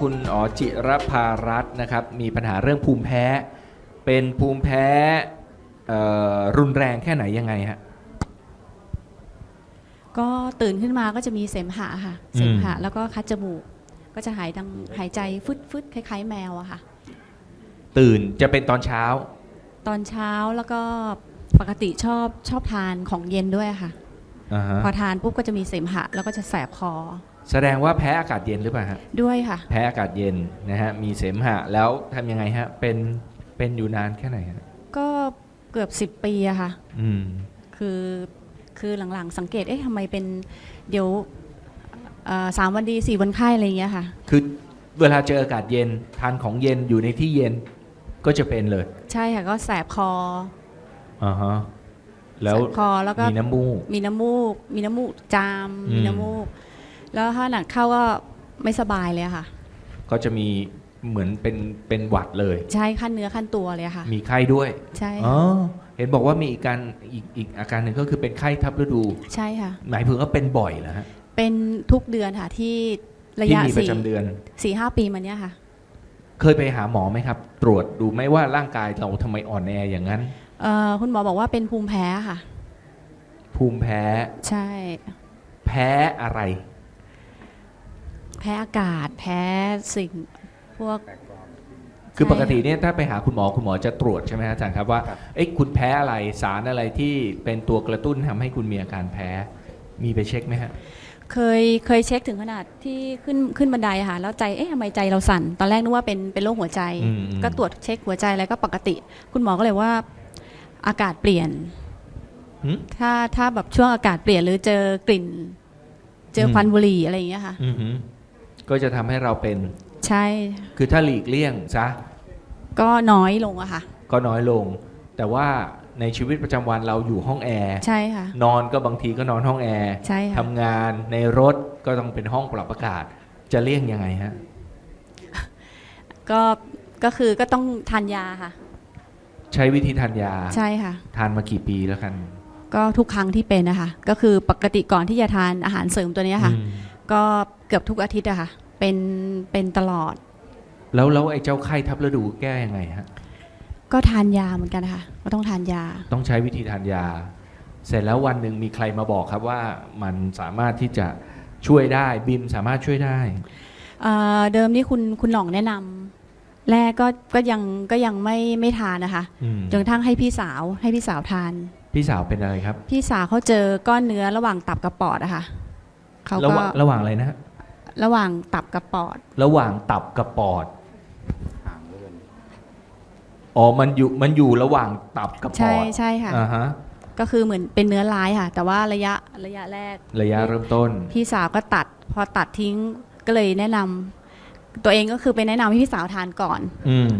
คุณอ๋อจิรภารัตน์นะครับ มีปัญหาเรื่องภูมิแพ้ เป็นภูมิแพ้เอ่อรุนแรงแค่ไหนยังไงฮะ ก็ตื่นขึ้นมาก็จะมีเสมหะค่ะอืมเสมหะแล้วก็คัดจมูก ก็จะหายดังหายใจฟึดฟึดคล้าย ๆ แมวอะค่ะ ตื่นจะเป็นตอนเช้า ตอนเช้าแล้วก็ปกติชอบชอบทานของเย็นด้วยค่ะ อ่าฮะพอทานปุ๊บก็จะมีเสมหะ แล้วก็จะแสบคอ แสดงว่าแพ้อากาศเย็นหรือเปล่าฮะด้วยค่ะ แพ้อากาศเย็นนะฮะมีเสมหะแล้วทำยังไงฮะเป็นเป็นอยู่นานแค่ไหนฮะก็เกือบ 10 ปีอะค่ะ อืมคือคือหลังๆ สังเกตเอ๊ะทำไมเป็นเดี๋ยวเอ่อสามวันดีสี่วันไข้อะไรอย่างเงี้ยค่ะ คือเวลาเจออากาศเย็นทานของเย็นอยู่ในที่เย็นก็จะเป็นเลยใช่ค่ะก็แสบคออ่าฮะแล้วแสบคอแล้วก็มีน้ำมูก มีน้ำมูก มีน้ำมูกจาม อืม มีน้ำมูก แล้วถ้าหนักเข้าก็ไม่สบายเลยอะค่ะ ก็จะมีเหมือนเป็นเป็นหวัดเลย ใช่ขั้นเนื้อขั้นตัวเลยอะค่ะ มีไข้ด้วยใช่อ๋อเห็นบอกว่ามีอีกการอีกอีกอาการหนึ่งก็คือเป็นไข้ทับฤดู ใช่ค่ะ หมายถึงว่าเป็นบ่อยเหรอฮะเป็นทุกเดือนค่ะที่ระที่ยะมีประสี่จำเดือน สี่ห้าปีมาเนี้ยค่ะ เคยไปหาหมอไหมครับ ตรวจดูไหมว่าร่างกายเราทำไมอ่อนแออย่างนั้น เอ่อคุณหมอบอกว่าเป็นภูมิแพ้ค่ะ ภูมิแพ้ ใช่ แพ้อะไร แพ้อากาศ แพ้สิ่งพวก คือใช่ปกติเนี่ยถ้าไปหาคุณหมอคุณหมอจะตรวจใช่ไหมฮะอาจารย์ครับว่าเอ้ยคุณแพ้อะไรสารอะไรที่เป็นตัวกระตุ้นทำให้คุณมีอาการแพ้ มีไปเช็คไหมฮะ เคยเคยเช็คถึงขนาดที่ขึ้นขึ้นบันไดอะค่ะแล้วใจเอ๊ะทำไมใจเราสั่น ตอนแรกนึกว่าเป็นเป็นโรคหัวใจ อืมอืม ก็ตรวจเช็คหัวใจอะไรก็ปกติ คุณหมอก็เลยว่าอากาศเปลี่ยน หึ ถ้าถ้าแบบช่วงอากาศเปลี่ยนหรือเจอกลิ่น เจออม ควันบุหรี่อะไรอย่างเงี้ยค่ะ อือหือ ก็จะทำให้เราเป็น ใช่ คือถ้าหลีกเลี่ยงซะก็น้อยลงอะค่ะ ก็น้อยลง แต่ว่าในชีวิตประจำวันเราอยู่ห้องแอร์ใช่ค่ะ นอนก็บางทีก็นอนห้องแอร์ใช่ค่ะ ทำงานในรถก็ต้องเป็นห้องปรับอากาศ จะเลี่ยงยังไงฮะ ก็ก็คือก็ต้องทานยาค่ะ ใช้วิธีทานยา ใช่ค่ะ ทานมากี่ปีแล้วกันก็ทุกครั้งที่เป็นนะคะ ก็คือปกติก่อนที่จะทานอาหารเสริมตัวเนี้ยค่ะ อืม ก็เกือบทุกอาทิตย์อะค่ะเป็นเป็นตลอด แล้วแล้วไอ้เจ้าไข้ทับฤดูแก้ยังไงฮะ ก็ทานยาเหมือนกันนะคะก็ต้องทานยา ต้องใช้วิธีทานยา เสร็จแล้ววันหนึ่งมีใครมาบอกครับว่ามันสามารถที่จะช่วยได้บิมสามารถช่วยได้เอ่อเดิมนี่คุณคุณหน่องแนะนำแรกก็ก็ยังก็ยังไม่ไม่ทานนะคะอืมจนกระทั่งให้พี่สาวให้พี่สาวทาน พี่สาวเป็นอะไรครับ พี่สาวเขาเจอก้อนเนื้อระหว่างตับกับปอดอะค่ะ เขาระหก็ว่างระหว่างอะไรนะฮะระหว่างตับกับปอด ระหว่างตับกับปอดอ๋อมันอยู่มันอยู่ระหว่างตับกับปใช่อดใช่ค่ะ อ่าฮะก็คือเหมือนเป็นเนื้อร้ายค่ะ แต่ว่าระยะระยะแรก ระยะเริ่มต้น พี่สาวก็ตัด พอตัดทิ้งก็เลยแนะนำตัวเองก็คือไปแนะนำให้พี่สาวทานก่อน อืม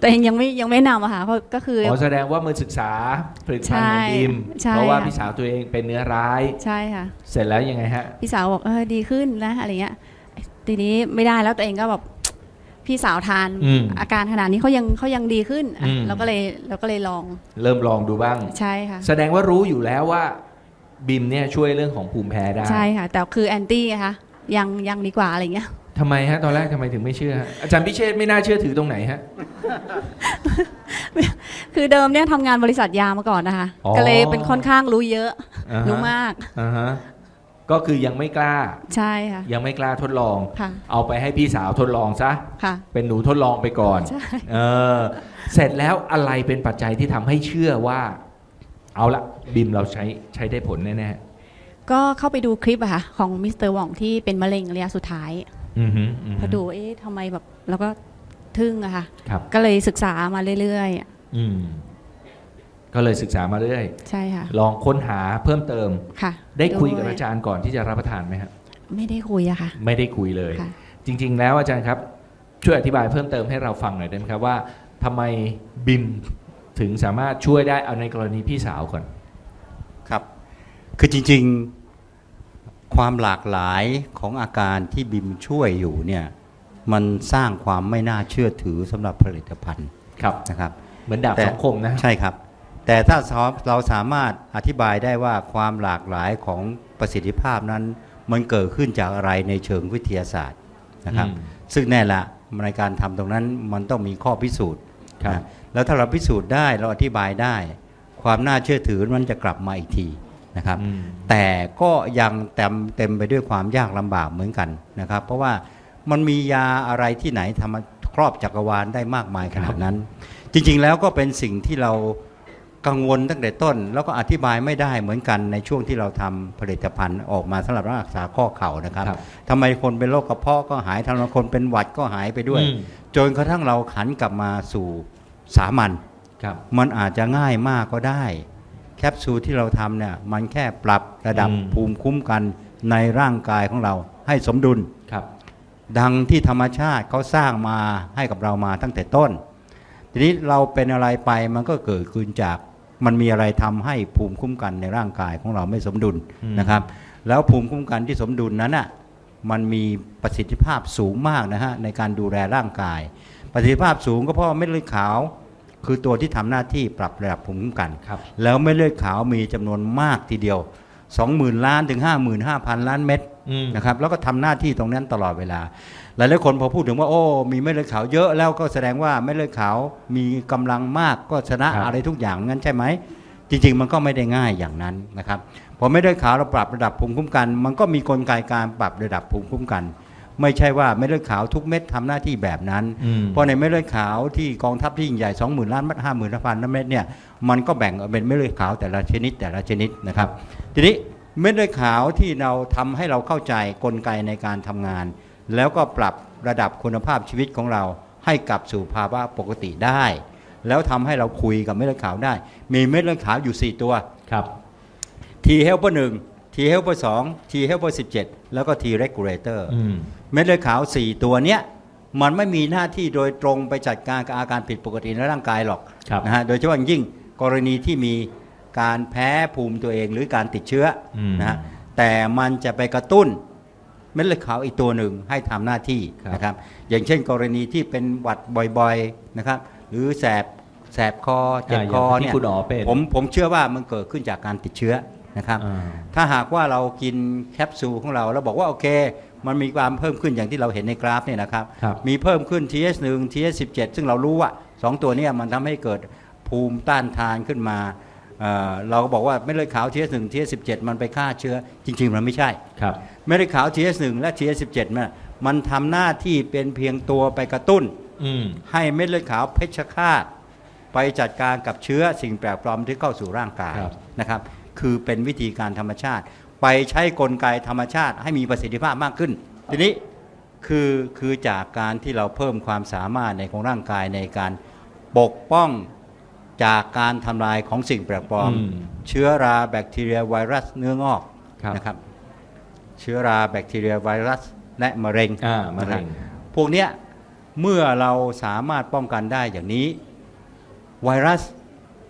ตัวเองยังไม่ยังไม่แนะนำอะค่ะเพราะก็คือ อ๋อแสดงว่ามือศึกษาผลิตภัณฑ์ของใช่บิมใช่เพราะว่าค่ะ พี่สาวตัวเองเป็นเนื้อร้าย ใช่ค่ะ เสร็จแล้วยังไงฮะ พี่สาวบอกเออดีขึ้นนะอะไรเงี้ยทีนี้ไม่ได้แล้วตัวเองก็แบบ พี่สาวทานอืมอาการขนาดนี้เขายังเขายังดีขึ้นอะอืม เราก็เลยเราก็เลยลองเริ่มลองดูบ้าง ใช่ค่ะ แสดงว่ารู้อยู่แล้วว่าบิมเนี่ยช่วยเรื่องของภูมิแพ้ได้ ใช่ค่ะ แต่คือแอนตี้นะคะยังยังดีกว่าอะไรเงี้ย ทำไมฮะตอนแรกทำไมถึงไม่เชื่อฮะอาจารย์พิเชษไม่น่าเชื่อถือตรงไหนฮะ คือเดิมเนี่ยทำงานบริษัทยามาก่อนนะคะ อ๋อ ก็เลยเป็นค่อนข้างรู้เยอะ อ่าฮะรู้มาก อ่าฮะก็คือยังไม่กล้า ใช่ค่ะ ยังไม่กล้าทดลอง ค่ะ เอาไปให้พี่สาวทดลองซะ ค่ะ เป็นหนูทดลองไปก่อน ใช่ เออ เสร็จแล้วอะไรเป็นปัจจัยที่ทำให้เชื่อว่า เอาละบิมเราใช้ใช้ได้ผลแน่ก็เข้าไปดูคลิปอะค่ะ ของมิสเตอร์หว่องที่เป็นมะเร็งระยะสุดท้ายๆ อือฮึอือฮึ พอดูเอ๊ะทำไมแบบแล้วก็ทึ่งอะค่ะ ครับ ก็เลยศึกษามาเรื่อยอืมก็เลยศึกษามาเรื่อย ๆ ใช่ค่ะ ลองค้นหาเพิ่มเติม ค่ะได้คุยกับโดอาจารย์ก่อนที่จะรับประทานไหมครับไม่ได้คุยอะค่ะไม่ได้คุยเลย ค่ะ จริง ๆ แล้วอาจารย์ครับ ช่วยอธิบายเพิ่มเติมให้เราฟังหน่อยได้ไหมครับว่าทำไมบิมถึงสามารถช่วยได้เอาในกรณีพี่สาวก่อน ครับ คือจริงๆ ความหลากหลายของอาการที่บิมช่วยอยู่เนี่ยมันสร้างความไม่น่าเชื่อถือสำหรับผลิตภัณฑ์ครับนะครับ เหมือนดาบแต่สองคมนะใช่ครับ แต่ถ้าเราสามารถอธิบายได้ว่าความหลากหลายของประสิทธิภาพนั้น มันเกิดขึ้นจากอะไรในเชิงวิทยาศาสตร์นะครับอืมซึ่งแน่ละในการทำตรงนั้นมันต้องมีข้อพิสูจน์ครับนะแล้วถ้าเราพิสูจน์ได้เราอธิบายได้ ความน่าเชื่อถือมันจะกลับมาอีกที นะครับอืมแต่ก็ยังเต็มเต็มไปด้วยความยากลำบากเหมือนกันนะครับ เพราะว่ามันมียาอะไรที่ไหนทำมาครอบจักรวาลได้มากมายขนาดนั้น จริงๆแล้วก็เป็นสิ่งที่เรากังวลตั้งแต่ต้น แล้วก็อธิบายไม่ได้เหมือนกันในช่วงที่เราทำผลิตภัณฑ์ออกมาสำหรับรักษาข้อเข่านะครับครับทำไมคนเป็นโรคกระเพาะก็หายทำไมคนเป็นหวัดก็หายไปด้วยอืมจนกระทั่งเราขันกลับมาสู่สามัญครับมันอาจจะง่ายมากก็ได้ แคปซูลที่เราทำเนี่ยมันแค่ปรับระดับอืม ภูมิคุ้มกันในร่างกายของเราให้สมดุล ครับ ดังที่ธรรมชาติเขาสร้างมาให้กับเรามาตั้งแต่ต้น ทีนี้เราเป็นอะไรไปมันก็เกิดขึ้นจากมันมีอะไรทำให้ภูมิคุ้มกันในร่างกายของเราไม่สมดุลอืม นะครับ แล้วภูมิคุ้มกันที่สมดุลนั้นอะมันมีประสิทธิภาพสูงมากนะฮะในการดูแลร่างกาย ประสิทธิภาพสูงก็เพราะว่าเม็ดเลือดขาว คือตัวที่ทำหน้าที่ปรับระดับภูมิคุ้มกันครับแล้วเม็ดเลือดขาวมีจำนวนมากทีเดียว 20,000 ล้านถึง 55,000 ล้านเม็ดอืมนะครับแล้วก็ทำหน้าที่ตรงนั้นตลอดเวลา หลายหลายๆคนพอพูดถึงว่าโอ้มีเม็ดเลือดขาวเยอะแล้วก็แสดงว่าเม็ดเลือดขาวมีกำลังมากก็ชนะครับอะไรทุกอย่างงั้นใช่ไหมจริง ๆ มันก็ไม่ได้ง่ายอย่างนั้นนะครับพอเม็ดเลือดขาวเราปรับระดับภูมิคุ้มกัน มันก็มีกลไกการปรับระดับภูมิคุ้มกัน ไม่ใช่ว่าเม็ดเลือดขาวทุกเม็ดทำหน้าที่แบบนั้นอืมเพราะในเม็ดเลือดขาวที่กองทัพที่ยิ่งใหญ่20,000ล้านเม็ด50,000ล้านเม็ดเนี่ยมันก็แบ่งออกเป็นเม็ดเลือดขาวแต่ละชนิดแต่ละชนิดนะครับ ทีนี้เม็ดเลือดขาวที่เราทำให้เราเข้าใจกลไกในการทำงาน แล้วก็ปรับระดับคุณภาพชีวิตของเราให้กลับสู่ภาวะปกติได้ แล้วทำให้เราคุยกับเม็ดเลือดขาวได้ มีเม็ดเลือดขาวอยู่ 4 ตัวครับ T helper 1 T helper 2 T helper 17 แล้วก็ T regulator อืมเม็ดเลือดขาว 4 ตัวเนี้ยมันไม่มีหน้าที่โดยตรงไปจัดการกับอาการผิดปกติในร่างกายหรอกครับนะฮะโดยเฉพาะอย่างยิ่งกรณีที่มีการแพ้ภูมิตัวเองหรือการติดเชื้ออมนะฮะแต่มันจะไปกระตุ้นเม็ดเลือดขาวอีกตัวหนึ่งให้ทำหน้าที่ครับนะครับอย่างเช่น กรณีที่เป็นหวัดบ่อยๆนะครับหรือแสบแสบคอเจ็บอ่าคออย่างที่เนี่ยคุณอ๋อเป็นผมผมเชื่อว่ามันเกิดขึ้นจากการติดเชื้อ นะครับอ่าถ้าหากว่าเรากินแคปซูลของเราแล้วบอกว่าโอเค มันมีความเพิ่มขึ้นอย่างที่เราเห็นในกราฟเนี่ยนะครับครับมีเพิ่มขึ้น TH1 TH17 ซึ่งเรารู้ว่าสองตัวเนี้มันทำให้เกิดภูมิต้านทานขึ้นมาเอ่อเราก็บอกว่าเม็ดเลือดขาว TH1 TH17 มันไปฆ่าเชื้อ จริง ๆ มันไม่ใช่ครับเม็ดเลือดขาว TH1 และ TH17 เนี่ยมันทำหน้าที่เป็นเพียงตัวไปกระตุ้นอืมให้เม็ดเลือดขาวเพชฌฆาตไปจัดการกับเชื้อสิ่งแปลกปลอมที่เข้าสู่ร่างกายครับนะครับ คือเป็นวิธีการธรรมชาติ ไปใช้กลไกธรรมชาติ ให้มีประสิทธิภาพมากขึ้น ทีนี้คือคือจากการที่เราเพิ่มความสามารถในของร่างกายในการปกป้องจากการทำลายของสิ่งแปลกปลอมอืมเชื้อราแบคทีเรียไวรัสเนื้องอกครับนะครับ เชื้อราแบคทีเรียไวรัสและมะเร็งอ่ามะเร็งพวกเนี้ยเมื่อเราสามารถป้องกันได้อย่างนี้ ไวรัส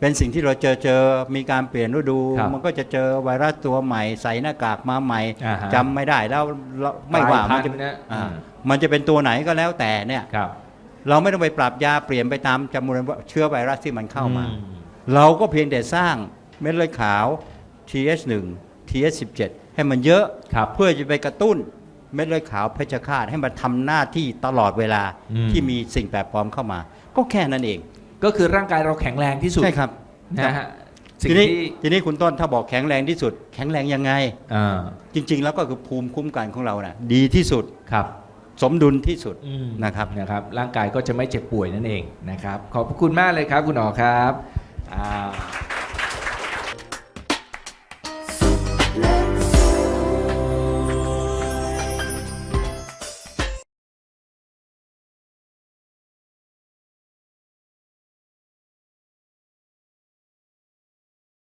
เป็นสิ่งที่เราเจอเจอมีการเปลี่ยนฤดู ครับมันก็จะเจอไวรัสตัวใหม่ ใส่หน้ากากมาใหม่อ่าฮะจำไม่ได้แล้วเราไม่ว่ามันจะกลายพันธุ์นะอ่าอืม มันจะเป็นตัวไหนก็แล้วแต่เนี่ย ครับ เราไม่ต้องไปปรับยาเปลี่ยนไปตามจำนวนเชื้อไวรัสที่มันเข้ามา อืเราก็เพียงแต่สร้างเม็ดเลือดขาว TH1 TH17 ให้มันเยอะ ครับ เพื่อจะไปกระตุ้นเม็ดเลือดขาวเพชฌฆาตให้มันทำหน้าที่ตลอดเวลาอืม ที่มีสิ่งแปลกปลอมเข้ามา ก็แค่นั้นเอง ก็คือร่างกายเราแข็งแรงที่สุดใช่ครับนะฮะสิ่งทีนี้ที่ทีนี้คุณต้นถ้าบอกแข็งแรงที่สุด แข็งแรงยังไง อ่าจริง ๆ แล้วก็คือภูมิคุ้มกันของเรานะ่ะดีที่สุดครับสมดุลที่สุดอืม นะครับ นะครับร่างกายก็จะไม่เจ็บป่วยนั่นเองนะครับ ขอบพระคุณมากเลยครับคุณหมอครับอ่า